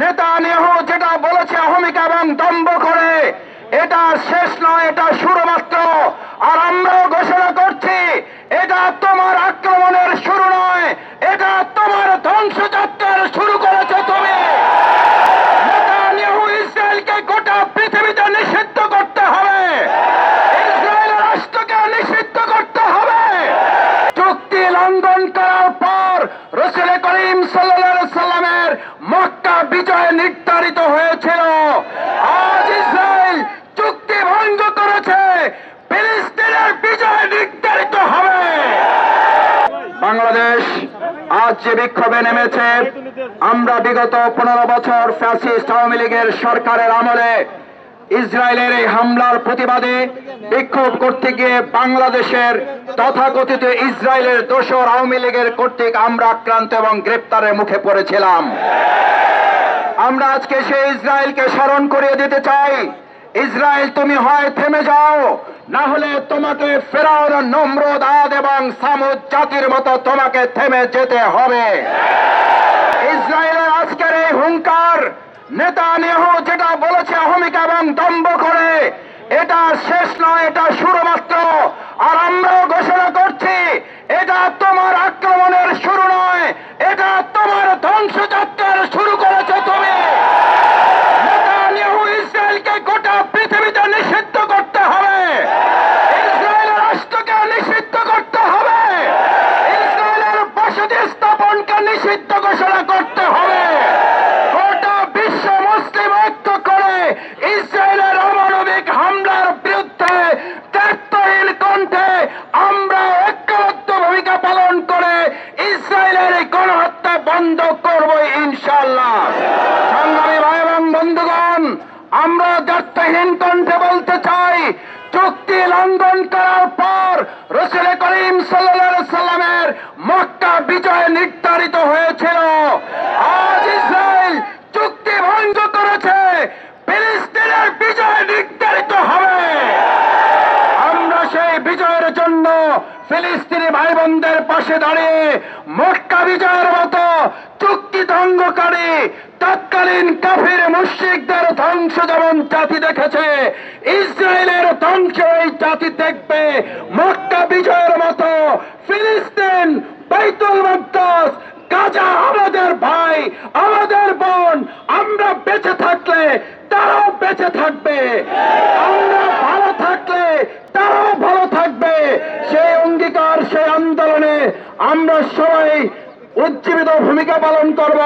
নেতা নেহু যেটা বলেছে অহমিকা এবং দম্ভ করে, এটা শেষ নয়, এটা শুরু মাত্র আর আমরাও ঘোষণা করছি, এটা তোমার আক্রমণের শুরু মক্কা বিজয় নির্ধারিত হয়েছিল। আজ ইসরায়েল চুক্তি ভঙ্গ করেছে। ফিলিস্তিনের বিজয় নির্ধারিত হবে। বাংলাদেশ আজ যে বিক্ষোভে নেমেছে, আমরা বিগত পনেরো বছর ফ্যাসিস্ট আওয়ামী লীগের সরকারের আমলে ইসরায়েলের এই হামলার প্রতিবাদে বিক্ষোভ করতে গিয়ে বাংলাদেশের তথাকথিত ইসরায়েলের দোসর আওয়ামী লীগের কর্তৃক আমরা আক্রান্ত এবং গ্রেপ্তারের মুখে পড়েছিলাম। আমরা আজকে সেই ইসরায়েলকে স্মরণ করিয়ে দিতে চাই। ইসরায়েল, তুমি হয় থেমে যাও, না হলে তোমাকে ফেরাওর নম্রদ, আদ এবং সামুদ জাতির মতো তোমাকে থেমে যেতে হবে। ইসরায়েলের আজকের এই হুঙ্কার নেতা নেহু যেটা বলেছে অহমিকা এবং দম্ভ করে, এটা শেষ নয়, এটা শুরু মাত্র আর আমরাও ঘোষণা করছি, এটা তোমার আক্রমণের শুরু নয়, এটা তোমার ধ্বংসযাত্রার শুরু করেছে তুমি। ইসরায়েলকে গোটা পৃথিবীতে নিষিদ্ধ করতে হবে। রাষ্ট্রকে নিষিদ্ধ করতে হবে। বসতি স্থাপনকে নিষিদ্ধ ঘোষণা করতে হবে। ইসরায়েলের এই গণহত্যা বন্ধ করব ইনশাল্লাহ সংগ্রামী ভাই এবং বন্ধুগণ, আমরা যত্তহীন কণ্ঠে বলতে চাই, চুক্তি লঙ্ঘন করার পর রসুল করিম সাল্লা সাল্লামের মক্কা বিজয় নির্ধারিত হয়েছিল আজ ইসরায়েল চুক্তি ভঙ্গ করেছে ফিলিস্তিনের বিজয় নির্ধারিত হবে আমরা সেই বিজয়ের জন্য ফিলিস্তিনি ভাই বোনদের পাশে দাঁড়িয়ে মক্কা বিজয়ের মতো চুক্তি ধ্বংসকারী তৎকালীন কাফির মুশ্রিকদের ধ্বংস যেমন জাতি দেখেছে। ইসরায়েলের ধ্বংস এই জাতি দেখবে। মক্কা বিজয়ের মতো ফিলিস্তিন, বাইতুল মুকদ্দাস, গাজা আমাদের ভাই, আমাদের বোন, আমরা বেঁচে থাকলে তারাও বেঁচে থাকবে। আমরা সবাই উজ্জীবিত ভূমিকা পালন করব।